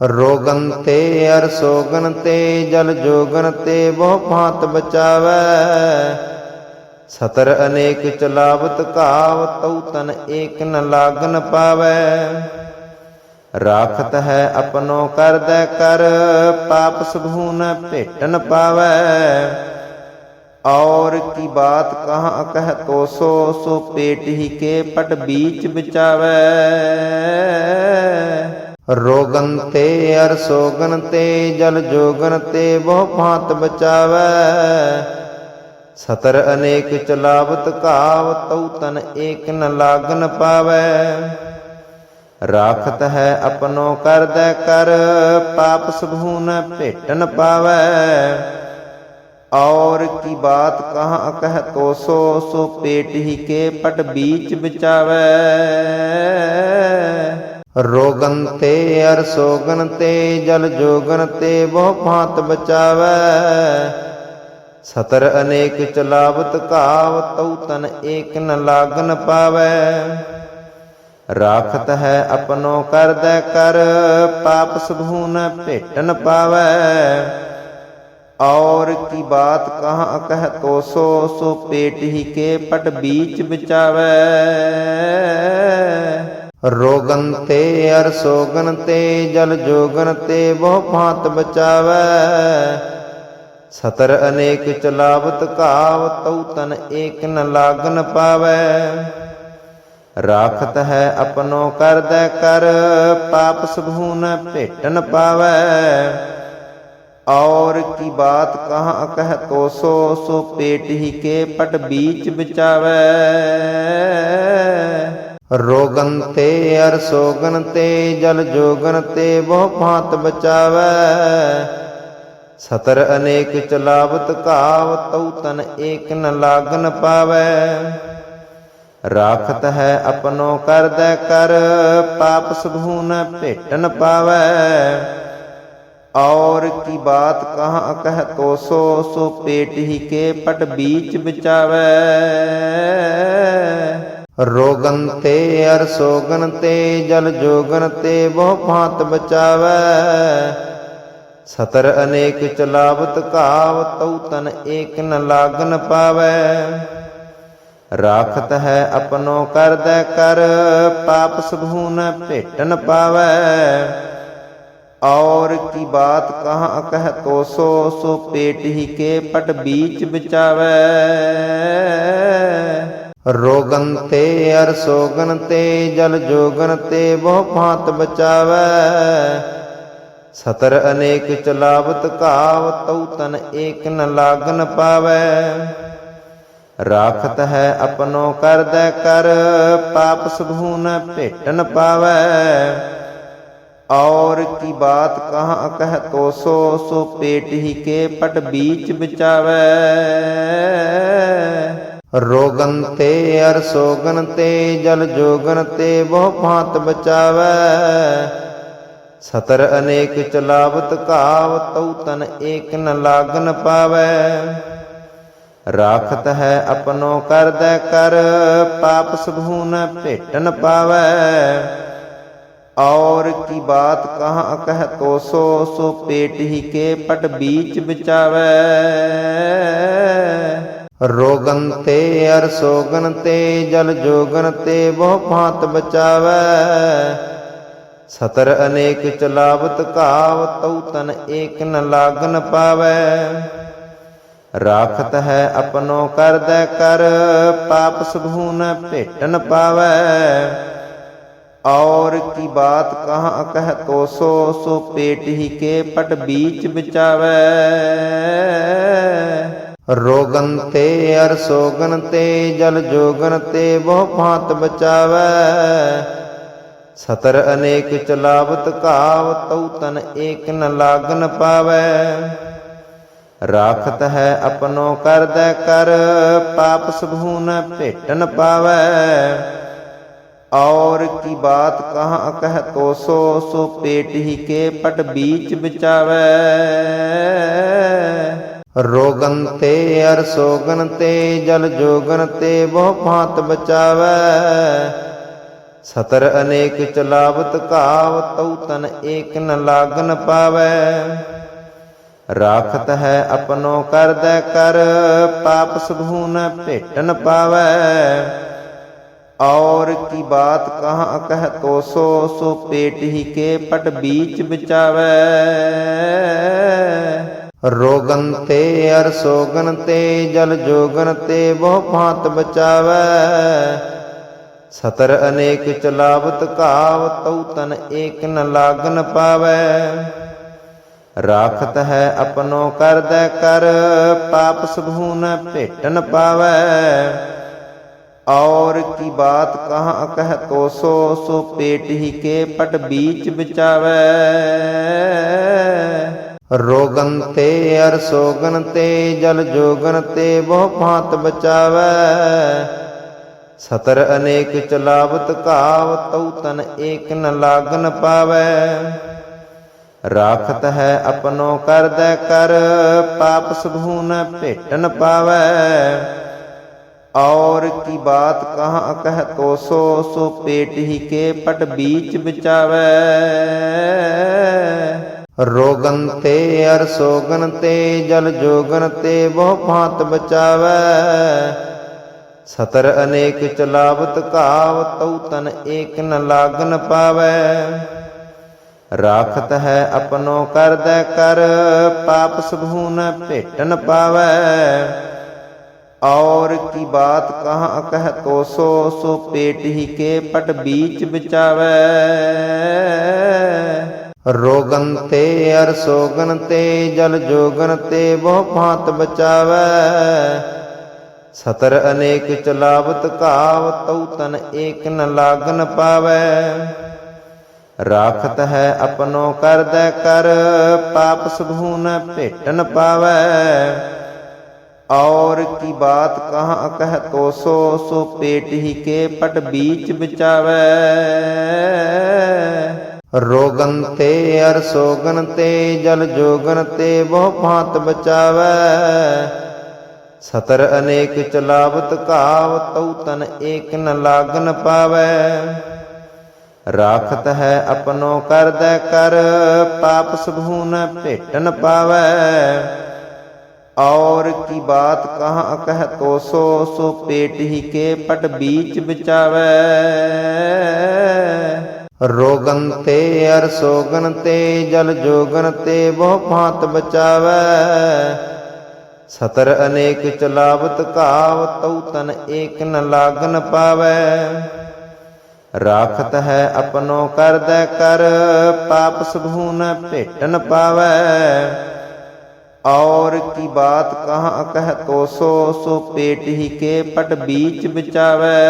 ਰੋਗਨ ਤੇ ਅਰ ਸੋਗਨ ਤੇ, ਜਲ ਜੋਗਨ ਤੇ ਬਹੁ ਭਾਂਤ ਬਚਾਵੈ। ਸਤਰ ਅਨੇਕ ਚਲਾਵਤ ਘਾਵ ਤਉ ਤਨ ਏਕ ਨ ਲਾਗਨ ਪਾਵੈ। ਰਾਖਤ ਹੈ ਆਪਨੋ ਕਰਦੈ ਕਰ, ਪਾਪ ਸਭੂ ਨ ਭੇਟਨ ਪਾਵੈ। ਔਰ ਕੀ ਬਾਤ ਕਹਾਂ ਕਹਿ ਤੋ ਸੋ ਸੋ ਪੇਟ ਹੀ ਕੇ ਪਟ ਬੀਚ ਬਚਾਵੈ। ਰੋਗਨ ਤੇ ਅਰ ਸੋਗਨ ਤੇ, ਜਲ ਜੋਗਨ ਤੇ ਬਹੁ ਭਾਂਤ ਬਚਾਵੈ। ਸਤਰ ਅਨੇਕ ਚਲਾਵਤ ਘਾਵ, ਤਉ ਤਨ ਏਕ ਨ ਲਾਗਨ ਪਾਵੈ। ਰਾਖਤ ਹੈ ਆਪਣੋ ਕਰਦੈ ਕਰ, ਪਾਪ ਸਭੂ ਨ ਭੇਟਨ ਪਾਵੈ। ਔਰ ਕੀ ਬਾਤ ਕਹਾਂ ਕਹਿ ਤੋ ਸੋ ਸੋ ਪੇਟ ਹੀ ਕੇ ਪਟ ਬੀਚ ਬਚਾਵੈ। ਰੋਗਨ ਤੇ ਅਰ ਸੋਗਨ ਤੇ, ਜਲ ਜੋਗਨ ਤੇ ਬਹੁ ਭਾਂਤ ਬਚਾਵੈ। ਸਤਰ ਅਨੇਕ ਚਲਾਵਤ ਘਾਵ, ਤਉ ਤਨ ਏਕ ਨ ਲਾਗਨ ਪਾਵੈ। ਰਾਖਤ ਹੈ ਆਪਨੋ ਕਰਦੈ ਕਰ, ਪਾਪ ਸਭੂ ਨ ਭੇਟਨ ਪਾਵੈ। ਔਰ ਕੀ ਬਾਤ ਕਹਾਂ ਕਹਿ ਤੋ ਸੋ ਸੋ ਪੇਟ ਹੀ ਕੇ ਪਟ ਬੀਚ ਬਚਾਵੈ। ਰੋਗਨ ਤੇ ਅਰ ਸੋਗਨ ਤੇ, ਜਲ ਜੋਗਨ ਤੇ ਬਹੁ ਭਾਂਤ ਬਚਾਵੈ। ਸਤਰ ਅਨੇਕ ਚਲਾਵਤ ਘਾਵ, ਤਉ ਤਨ ਏਕ ਨ ਲਾਗਨ ਪਾਵੈ। ਰਾਖਤ ਹੈ ਆਪਨੋ ਕਰਦੈ ਕਰ, ਪਾਪ ਸਭੂ ਨ ਭੇਟਨ ਪਾਵੈ। ਔਰ ਕੀ ਬਾਤ ਕਹਾਂ ਕਹਿ ਤੋ ਸੋ ਸੋ ਪੇਟ ਹੀ ਕੇ ਪਟ ਬੀਚ ਬਚਾਵੈ। ਰੋਗਨ ਤੇ ਅਰ ਸੋਗਨ ਤੇ, ਜਲ ਜੋਗਨ ਤੇ ਬਹੁ ਭਾਂਤ ਬਚਾਵੈ। ਸਤਰ ਅਨੇਕ ਚਲਾਵਤ ਘਾਵ, ਤਉ ਤਨ ਏਕ ਨ ਲਾਗਨ ਪਾਵੈ। ਰਾਖਤ ਹੈ ਆਪਨੋ ਕਰਦੈ ਕਰ, ਪਾਪ ਸਭੂ ਨ ਭੇਟਨ ਪਾਵੈ। ਔਰ ਕੀ ਬਾਤ ਕਹਾਂ ਕਹਿ ਤੋ ਸੋ ਸੋ ਪੇਟ ਹੀ ਕੇ ਪਟ ਬੀਚ ਬਚਾਵੈ। ਰੋਗਨ ਤੇ ਅਰ ਸੋਗਨ ਤੇ, ਜਲ ਜੋਗਨ ਤੇ ਬਹੁ ਭਾਂਤ ਬਚਾਵੈ। ਸਤਰ ਅਨੇਕ ਚਲਾਵਤ ਕਾਵ ਤਉ ਤਨ ਏਕ ਨ ਲਾਗਨ ਪਾਵੈ। ਰਾਖਤ ਹੈ ਆਪਨੋ ਕਰਦੈ ਕਰ, ਪਾਪ ਸਭੂ ਨ ਭੇਟਨ ਪਾਵੈ। ਔਰ ਕੀ ਬਾਤ ਕਹਾਂ ਕਹਿ ਤੋ ਸੋ ਸੋ ਪੇਟ ਹੀ ਕੇ ਪਟ ਬੀਚ ਬਚਾਵੈ। ਰੋਗਨ ਤੇ ਅਰ ਸੋਗਨ ਤੇ, ਜਲ ਜੋਗਨ ਤੇ ਬਹੁ ਭਾਂਤ ਬਚਾਵੈ। ਸਤਰ ਅਨੇਕ ਚਲਾਵਤ ਘਾਵ, ਤਉ ਤਨ ਏਕ ਨ ਲਾਗਨ ਪਾਵੈ। ਰਾਖਤ ਹੈ ਆਪਨੋ ਕਰਦੈ ਕਰ, ਪਾਪ ਸਭੂ ਨ ਭੇਟਨ ਪਾਵੈ। ਔਰ ਕੀ ਬਾਤ ਕਹਾਂ ਕਹਿ ਤੋ ਸੋ ਸੋ ਪੇਟ ਹੀ ਕੇ ਪਟ ਬੀਚ ਬਚਾਵੈ। ਰੋਗਨ ਤੇ ਅਰ ਸੋਗਨ ਤੇ, ਜਲ ਜੋਗਨ ਤੇ ਬਹੁ ਭਾਂਤ ਬਚਾਵੈ। ਸਤਰ ਅਨੇਕ ਚਲਾਵਤ ਘਾਵ, ਤਉ ਤਨ ਏਕ ਨ ਲਾਗਨ ਪਾਵੈ। ਰਾਖਤ ਹੈ ਆਪਨੋ ਕਰਦੈ ਕਰ, ਪਾਪ ਸਭੂ ਨ ਭੇਟਨ ਪਾਵੈ। ਔਰ ਕੀ ਬਾਤ ਕਹਾਂ ਕਹਿ ਤੋ ਸੋ ਸੋ ਪੇਟ ਹੀ ਕੇ ਪਟ ਬੀਚ ਬਚਾਵੈ। ਰੋਗਨ ਤੇ ਅਰ ਸੋਗਨ ਤੇ, ਜਲ ਜੋਗਨ ਤੇ ਬਹੁ ਭਾਂਤ ਬਚਾਵੈ। ਸਤਰ ਅਨੇਕ ਚਲਾਵਤ ਘਾਵ, ਤਉ ਤਨ ਏਕ ਨ ਲਾਗਨ ਪਾਵੈ। ਰਾਖਤ ਹੈ ਆਪਨੋ ਕਰਦੈ ਕਰ, ਪਾਪ ਸਭੂ ਨ ਭੇਟਨ ਪਾਵੈ। ਔਰ ਕੀ ਬਾਤ ਕਹਾਂ ਕਹਿ ਤੋ ਸੋ ਸੋ ਪੇਟ ਹੀ ਕੇ ਪਟ ਬੀਚ ਬਚਾਵੈ। ਰੋਗਨ ਤੇ ਅਰ ਸੋਗਨ ਤੇ, ਜਲ ਜੋਗਨ ਤੇ, ਬਹੁ ਭਾਂਤ ਬਚਾਵੈ। ਸਤਰ ਅਨੇਕ ਚਲਾਵਤ ਕਾਵ ਤਉ ਤਨ ਏਕ ਨ ਲਾਗਨ ਪਾਵੈ। ਰਾਖਤ ਹੈ ਆਪਣੋ ਕਰਦੈ ਕਰ, ਪਾਪ ਸਭੂ ਨ ਭੇਟਨ ਪਾਵੈ। ਔਰ ਕੀ ਬਾਤ ਕਹਾਂ ਕਹਿ ਤੋ ਸੋ ਸੋ ਪੇਟ ਹੀ ਕੇ ਪਟ ਬੀਚ ਬਚਾਵੈ। ਰੋਗਨ ਤੇ ਅਰ ਸੋਗਨ ਤੇ, ਜਲ ਜੋਗਨ ਤੇ ਬਹੁ ਭਾਂਤ ਬਚਾਵੈ। ਸਤਰ ਅਨੇਕ ਚਲਾਵਤ ਘਾਵ, ਤਉ ਤਨ ਏਕ ਨ ਲਾਗਨ ਪਾਵੈ। ਰਾਖਤ ਹੈ ਆਪਣੋ ਕਰਦੈ ਕਰ, ਪਾਪ ਸਭੂ ਨ ਭੇਟਨ ਪਾਵੈ। ਔਰ ਕੀ ਬਾਤ ਕਹਾਂ ਕਹਿ ਤੋ ਸੋ ਸੋ ਪੇਟ ਹੀ ਕੇ ਪਟ ਬੀਚ ਬਚਾਵੈ। ਰੋਗਨ ਤੇ ਅਰ ਸੋਗਨ ਤੇ, ਜਲ ਜੋਗਨ ਤੇ ਬਹੁ ਭਾਂਤ ਬਚਾਵੈ। ਸਤਰ ਅਨੇਕ ਚਲਾਵਤ ਘਾਵ, ਤਉ ਤਨ ਏਕ ਨ ਲਾਗਨ ਪਾਵੈ। ਰਾਖਤ ਹੈ ਆਪਣੋ ਕਰਦੈ ਕਰ, ਪਾਪ ਸਭੂ ਨ ਭੇਟਨ ਪਾਵੈ। ਔਰ ਕੀ ਬਾਤ ਕਹਾਂ ਕਹਿ ਤੋ ਸੋ ਸੋ ਪੇਟ ਹੀ ਕੇ ਪਟ ਬੀਚ ਬਚਾਵੈ। ਰੋਗਨ ਤੇ ਅਰ ਸੋਗਨ ਤੇ, ਜਲ ਜੋਗਨ ਤੇ ਬਹੁ ਭਾਂਤ ਬਚਾਵੈ। ਸਤਰ ਅਨੇਕ ਚਲਾਵਤ ਘਾਵ ਤਉ ਤਨ ਏਕ ਨ ਲਾਗਨ ਪਾਵੈ। ਰਾਖਤ ਹੈ ਆਪਣੋ ਕਰਦੈ ਕਰ, ਪਾਪ ਸਭੂ ਨ ਭੇਟਨ ਪਾਵੈ। ਔਰ ਕੀ ਬਾਤ ਕਹਾਂ ਕਹਿ ਤੋ ਸੋ ਸੋ ਪੇਟ ਹੀ ਕੇ ਪਟ ਬੀਚ ਬਚਾਵੈ। ਰੋਗਨ ਤੇ ਅਰ ਸੋਗਨ ਤੇ, ਜਲ ਜੋਗਨ ਤੇ ਬਹੁ ਭਾਂਤ ਬਚਾਵੈ। ਸਤਰ ਅਨੇਕ ਚਲਾਵਤ ਘਾਵ, ਤਉ ਤਨ ਏਕ ਨ ਲਾਗਨ ਪਾਵੈ। ਰਾਖਤ ਹੈ ਆਪਣੋ ਕਰਦੈ ਕਰ, ਪਾਪ ਸਭੂ ਨ ਭੇਟਨ ਪਾਵੈ। ਔਰ ਕੀ ਬਾਤ ਕਹਾਂ ਕਹਿ ਤੋ ਸੋ ਸੋ ਪੇਟ ਹੀ ਕੇ ਪਟ ਬੀਚ ਬਚਾਵੈ। ਰੋਗਨ ਤੇ ਅਰ ਸੋਗਨ ਤੇ, ਜਲ ਜੋਗਨ ਤੇ ਬਹੁ ਭਾਂਤ ਬਚਾਵੈ। ਸਤਰ ਅਨੇਕ ਚਲਾਵਤ ਘਾਵ, ਤਉ ਤਨ ਏਕ ਨ ਲਾਗਨ ਪਾਵੈ। ਰਾਖਤ ਹੈ ਆਪਣੋ ਕਰਦੈ ਕਰ, ਪਾਪ ਸਭੂ ਨ ਭੇਟਨ ਪਾਵੈ। ਔਰ ਕੀ ਬਾਤ ਕਹਾਂ ਕਹਿ ਤੋ ਸੋ ਸੋ ਪੇਟ ਹੀ ਕੇ ਪਟ ਬੀਚ ਬਚਾਵੈ। ਰੋਗਨ ਤੇ ਅਰ ਸੋਗਨ ਤੇ, ਜਲ ਜੋਗਨ ਤੇ ਬਹੁ ਭਾਂਤ ਬਚਾਵੈ। ਸਤਰ ਅਨੇਕ ਚਲਾਵਤ ਘਾਵ, ਤਉ ਤਨ ਏਕ ਨ ਲਾਗਨ ਪਾਵੈ। ਰਾਖਤ ਹੈ ਆਪਣੋ ਕਰਦੈ ਕਰ, ਪਾਪ ਸਭੂ ਨ ਭੇਟਨ ਪਾਵੈ। ਔਰ ਕੀ ਬਾਤ ਕਹਾਂ ਕਹਿ ਤੋ ਸੋ ਸੋ ਪੇਟ ਹੀ ਕੇ ਪਟ ਬੀਚ ਬਚਾਵੈ। ਰੋਗਨ ਤੇ ਅਰ ਸੋਗਨ ਤੇ, ਜਲ ਜੋਗਨ ਤੇ ਬਹੁ ਭਾਂਤ ਬਚਾਵੈ। ਸਤਰ ਅਨੇਕ ਚਲਾਵਤ ਘਾਵ, ਤਉ ਤਨ ਏਕ ਨ ਲਾਗਨ ਪਾਵੈ। ਰਾਖਤ ਹੈ ਆਪਣੋ ਕਰਦੈ ਕਰ, ਪਾਪ ਸਭੂ ਨ ਭੇਟਨ ਪਾਵੈ। ਔਰ ਕੀ ਬਾਤ ਕਹਾਂ ਕਹਿ ਤੋ ਸੋ ਸੋ ਪੇਟ ਹੀ ਕੇ ਪਟ ਬੀਚ ਬਚਾਵੈ।